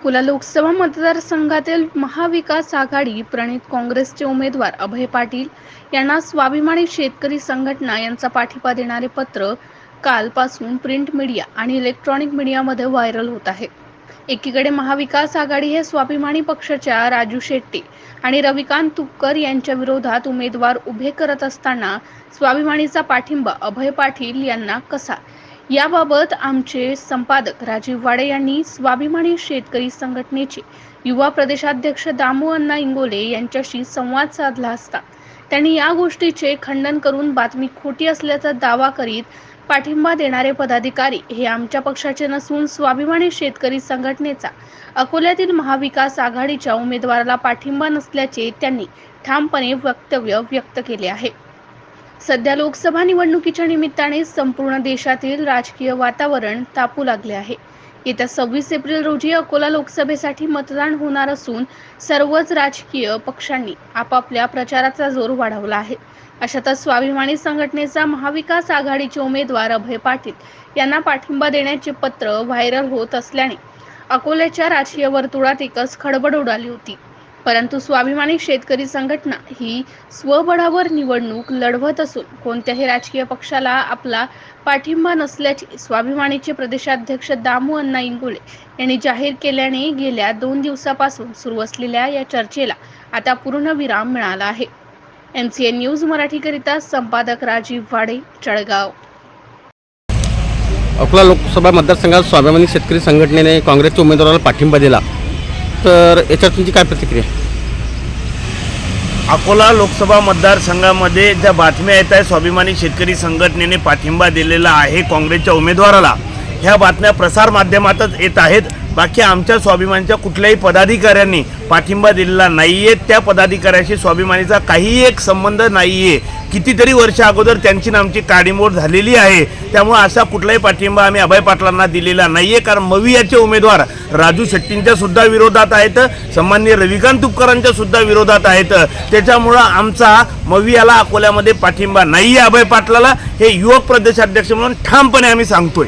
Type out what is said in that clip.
अकोला लोकसभा मतदारसंघातील महाविकास आघाडी प्रणित काँग्रेसचे उमेदवार अभय पाटील यांना स्वाभिमानी शेतकरी संघटना यांचा पाठिंबा देणारे पत्र कालपासून प्रिंट मीडिया आणि इलेक्ट्रॉनिक मीडियामध्ये व्हायरल होत आहे. एकीकडे महाविकास आघाडी हे स्वाभिमानी पक्षाच्या राजू शेट्टी आणि रविकांत तुपकर यांच्या विरोधात उमेदवार उभे करत असताना स्वाभिमानीचा पाठिंबा अभय पाटील यांना कसा याबाबत आमचे संपादक राजीव वाडे यांनी स्वाभिमानी शेतकरी संघटनेचे युवा प्रदेशाध्यक्ष दामू अण्णा इंगोले यांच्याशी संवाद साधला असता. त्यांनी या गोष्टीचे खंडन करून बातमी खोटी असल्याचा दावा करीत पाठिंबा देणारे पदाधिकारी हे आमच्या पक्षाचे नसून स्वाभिमानी शेतकरी संघटनेचा. अकोल्यातील महाविकास आघाडीच्या उमेदवाराला पाठिंबा नसल्याचे त्यांनी ठामपणे वक्तव्य व्यक्त केले आहे. सध्या लोकसभा निवडणुकीच्या निमित्ताने संपूर्ण देशातील राजकीय वातावरण तापू लागले आहे. येत्या सव्वीस एप्रिल रोजी अकोला लोकसभेसाठी मतदान होणार असून सर्वच राजकीय पक्षांनी आपापल्या प्रचाराचा जोर वाढवला आहे. अशातच स्वाभिमानी संघटनेचा महाविकास आघाडीचे उमेदवार अभय पाटील यांना पाठिंबा देण्याचे पत्र व्हायरल होत असल्याने अकोल्याच्या राजकीय वर्तुळात एकच खडबड उडाली होती. परंतु स्वाभिमानी शेतकरी संघटना ही स्वबळावर निवडणूक लढवत असून कोणत्याही राजकीय पक्षाला आपला पाठिंबा नसल्याचे स्वाभिमानीचे प्रदेशाध्यक्ष दामू अण्णा इंगोले यांनी जाहीर केल्याने गेल्या दोन दिवसापासून सुरू असलेल्या या चर्चेला आता पूर्ण विराम मिळाला आहे. एम सी एन न्यूज मराठीकरिता संपादक राजीव वाडे जळगाव. अकोला लोकसभा मतदारसंघात स्वाभिमानी शेतकरी संघटनेने काँग्रेसच्या उमेदवाराला पाठिंबा दिला. तर याच्यावर तुमची काय प्रतिक्रिया अकोला लोकसभा मतदारसंघामध्ये ज्या बातम्या येत आहेत स्वाभिमानी शेतकरी संघटनेने पाठिंबा दिलेला आहे काँग्रेसच्या उमेदवाराला. ह्या बातम्या प्रसारमाध्यमातच येत आहेत. बाकी आमच्या स्वाभिमानच्या कुठल्याही पदाधिकाऱ्यांनी पाठिंबा दिलेला नाही आहे त्या पदाधिकाऱ्याशी स्वाभिमानीचा काहीही एक संबंध नाही आहे कितीतरी वर्ष अगोदर त्यांची आमची काडीमोड झालेली आहे. त्यामुळे असा कुठलाही पाठिंबा आम्ही अभय पाटलांना दिलेला नाही आहे कारण मवियाचे उमेदवार राजू शेट्टींच्या सुद्धा विरोधात आहेत. सन्मान्य रविकांत तुपकरांच्या सुद्धा विरोधात आहेत. त्याच्यामुळं आमचा मवियाला अकोल्यामध्ये पाठिंबा नाही आहे अभय पाटलाला. हे युवक प्रदेशाध्यक्ष म्हणून ठामपणे आम्ही सांगतोय.